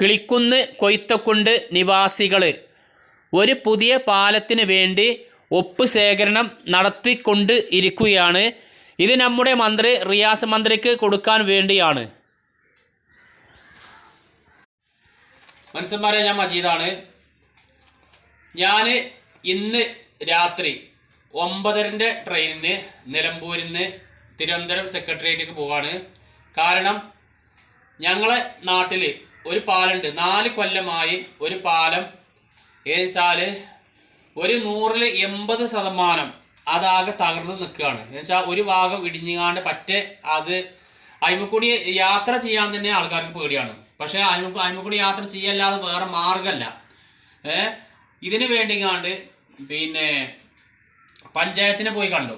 കിളിക്കുന്ന് കൊയ്ത്തക്കുണ്ട് നിവാസികൾ ഒരു പുതിയ പാലത്തിന് വേണ്ടി ഒപ്പ് ശേഖരണം നടത്തിക്കൊണ്ട് ഇരിക്കുകയാണ്. ഇത് നമ്മുടെ മന്ത്രി റിയാസ് മന്ത്രിക്ക് കൊടുക്കാൻ വേണ്ടിയാണ്. മനുഷ്യന്മാരെ ഞാൻ മജീദാണ്. ഞാൻ ഇന്ന് രാത്രി ഒമ്പതരന്റെ ട്രെയിനിന് നിലമ്പൂരിൽ നിന്ന് തിരുവനന്തപുരം സെക്രട്ടേറിയറ്റിലേക്ക് പോവാണ്. കാരണം ഞങ്ങളെ നാട്ടിൽ ഒരു പാലുണ്ട്. നാല് കൊല്ലമായി ഒരു പാലം. ഏച്ചാൽ ഒരു നൂറിൽ എൺപത് ശതമാനം അതാകെ തകർന്ന് നിൽക്കുകയാണ്. എന്നുവെച്ചാൽ ഒരു ഭാഗം ഇടിഞ്ഞാണ്ട് പറ്റേ അത് അയിമക്കൂടി യാത്ര ചെയ്യാൻ തന്നെ ആൾക്കാർക്ക് പേടിയാണ്. പക്ഷേ അയിമ അയിമക്കൂടി യാത്ര ചെയ്യല്ലാതെ വേറെ മാർഗമല്ല ഏ? ഇതിന് വേണ്ടിങ്ങാണ്ട് പിന്നെ പഞ്ചായത്തിനെ പോയി കണ്ടു.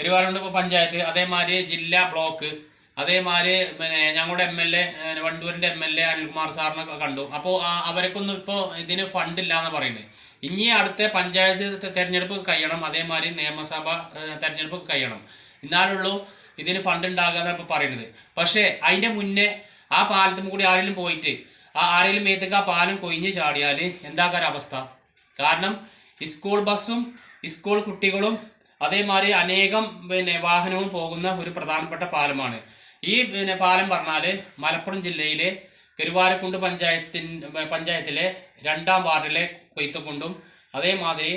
കരുവാറുണ്ട് ഇപ്പോൾ പഞ്ചായത്ത് അതേമാതിരി ജില്ലാ ബ്ലോക്ക് അതേമാതിരി പിന്നെ ഞങ്ങളുടെ എം എൽ എ വണ്ടൂരിന്റെ എം എൽ എ അനിൽകുമാർ സാറിനെ കണ്ടു. അപ്പോൾ അവർക്കൊന്നും ഇപ്പോൾ ഇതിന് ഫണ്ടില്ല എന്ന് പറയുന്നത് ഇനി അടുത്ത പഞ്ചായത്ത് തിരഞ്ഞെടുപ്പ് കഴിയണം അതേമാതിരി നിയമസഭ തിരഞ്ഞെടുപ്പ് കഴിയണം. എന്നാലുള്ളൂ ഇതിന് ഫണ്ട് ഉണ്ടാകുക എന്നാണ് ഇപ്പോൾ പറയുന്നത്. പക്ഷേ അതിന്റെ മുന്നേ ആ പാലത്തും കൂടി ആരെങ്കിലും പോയിട്ട് ആ ആരെങ്കിലും മേത്തേക്ക് ആ പാലം കൊയിഞ്ഞ് ചാടിയാൽ എന്താക്കാൻ അവസ്ഥ? കാരണം സ്കൂൾ ബസ്സും സ്കൂൾ കുട്ടികളും അതേമാതിരി അനേകം പിന്നെ വാഹനവും പോകുന്ന ഒരു പ്രധാനപ്പെട്ട പാലമാണ്. ഈ പിന്നെ പാലം പറഞ്ഞാൽ മലപ്പുറം ജില്ലയിലെ കരുവാരക്കുണ്ട് പഞ്ചായത്തിൻ പഞ്ചായത്തിലെ രണ്ടാം വാർഡിലെ കൊയ്ത്തുകുണ്ടും അതേമാതിരി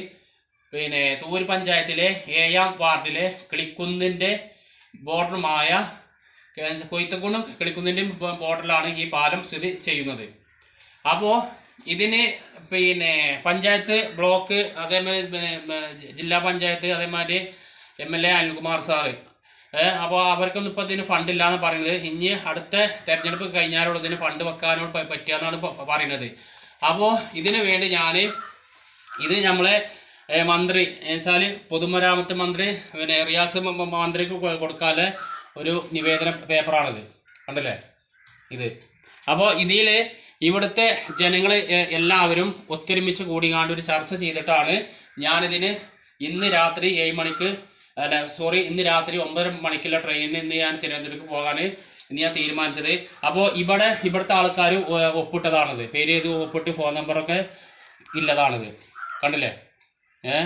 പിന്നെ തൂര് പഞ്ചായത്തിലെ ഏഴാം വാർഡിലെ കിളിക്കുന്നിന്റെ ബോർഡറുമായ കൊയ്ത്തുകുണ്ടും കിളിക്കുന്നിന്റെയും ബോർഡറിലാണ് ഈ പാലം സ്ഥിതി ചെയ്യുന്നത്. അപ്പോൾ ഇതിന് പിന്നെ പഞ്ചായത്ത് ബ്ലോക്ക് അതേമാതിരി ജില്ലാ പഞ്ചായത്ത് അതേമാതിരി M L A Anilkumar sir അപ്പോൾ അവർക്കൊന്നും ഇപ്പോൾ ഇതിന് ഫണ്ട് എന്ന് പറയുന്നത്. ഇനി അടുത്ത തെരഞ്ഞെടുപ്പ് കഴിഞ്ഞാലുള്ള ഇതിന് ഫണ്ട് വെക്കാനോട് പറ്റിയെന്നാണ് പറയുന്നത്. അപ്പോൾ ഇതിന് വേണ്ടി ഞാൻ ഇത് നമ്മളെ മന്ത്രി വെച്ചാൽ പൊതുമരാമത്ത് മന്ത്രി പിന്നെ റിയാസ് മന്ത്രിക്ക് കൊടുക്കാതെ ഒരു നിവേദന പേപ്പറാണിത്. കണ്ടല്ലേ? ഇത്. അപ്പോൾ ഇതിൽ ഇവിടുത്തെ ജനങ്ങൾ എല്ലാവരും ഒത്തൊരുമിച്ച് കൂടിക്കാണ്ട് ഒരു ചർച്ച ചെയ്തിട്ടാണ് ഞാനിതിന് ഇന്ന് രാത്രി ഏഴ് മണിക്ക് അല്ല സോറി ഇന്ന് രാത്രി ഒമ്പതര മണിക്കുള്ള ട്രെയിനിന് ഇന്ന് ഞാൻ തിരുവനന്തപുരത്ത് പോകാൻ ഇന്ന് ഞാൻ തീരുമാനിച്ചത്. അപ്പോൾ ഇവിടെ ഇവിടുത്തെ ആൾക്കാർ ഒപ്പിട്ടതാണിത്. പേര് ചെയ്ത് ഒപ്പിട്ട് ഫോൺ നമ്പറൊക്കെ ഇല്ലതാണിത്. കണ്ടില്ലേ? ഏ?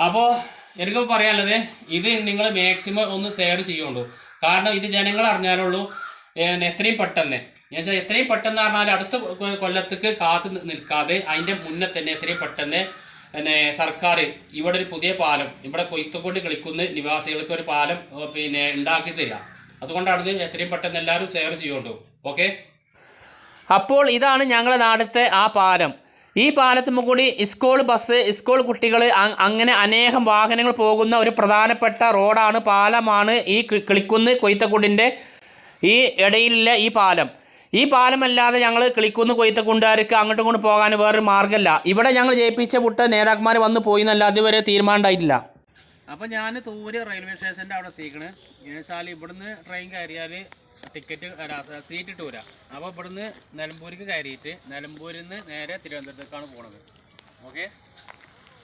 അപ്പോൾ എനിക്ക് പറയാനുള്ളത് ഇത് നിങ്ങൾ മാക്സിമം ഒന്ന് ഷെയർ ചെയ്യുള്ളൂ കാരണം ഇത് ജനങ്ങൾ അറിഞ്ഞാലുള്ളൂ എത്രയും പെട്ടെന്ന്. ഞാൻ എത്രയും പെട്ടെന്ന് പറഞ്ഞാൽ അടുത്ത കൊല്ലത്തേക്ക് കാത്തു നിൽക്കാതെ അതിന്റെ മുന്നേ തന്നെ എത്രയും പെട്ടെന്ന് പിന്നെ സർക്കാർ ഇവിടെ ഒരു പുതിയ പാലം ഇവിടെ കൊയ്ത്തുകൊണ്ട് കളിക്കുന്ന നിവാസികൾക്ക് ഒരു പാലം പിന്നെ ഉണ്ടാക്കി തരിക. അതുകൊണ്ടാണ് ഇത് എത്രയും പെട്ടെന്ന് എല്ലാവരും ഷെയർ ചെയ്യുന്നുണ്ട് ഓക്കെ അപ്പോൾ ഇതാണ് ഞങ്ങളുടെ നാടത്തെ ആ പാലം. ഈ പാലത്തുമ്പോൾ കൂടി സ്കൂൾ ബസ് സ്കൂൾ കുട്ടികൾ അങ്ങനെ അനേകം വാഹനങ്ങൾ പോകുന്ന ഒരു പ്രധാനപ്പെട്ട റോഡാണ് പാലമാണ് ഈ കിളിക്കുന്ന് കൊയ്ത്തക്കുടിന്റെ ഈ ഇടയിലുള്ള ഈ പാലം. ഈ പാലമല്ലാതെ ഞങ്ങൾ കിളിക്കുന്ന് കൊയ്ത്ത കൊയ്ത്തക്കുണ്ടുകാർക്ക് അങ്ങോട്ടും ഇങ്ങോട്ടും പോകാൻ വേറൊരു മാർഗമല്ല ഇവിടെ ഞങ്ങൾ ജയിപ്പിച്ച പുട്ട് നേതാക്കന്മാർ വന്ന് പോയി എന്നല്ല അതുവരെ തീരുമാനം ഉണ്ടായിട്ടില്ല അപ്പോൾ ഞാൻ തൂര് റെയിൽവേ സ്റ്റേഷന്റെ അവിടെ എത്തിക്കണ്. എന്നുവെച്ചാൽ ഇവിടുന്ന് ട്രെയിൻ കയറിയാൽ ടിക്കറ്റ് സീറ്റ് ഇട്ട് വരാം. അപ്പോൾ ഇവിടുന്ന് നിലമ്പൂർക്ക് കയറിയിട്ട് നിലമ്പൂരിൽ നിന്ന് നേരെ തിരുവനന്തപുരത്തേക്കാണ് പോണത്. ഓക്കെ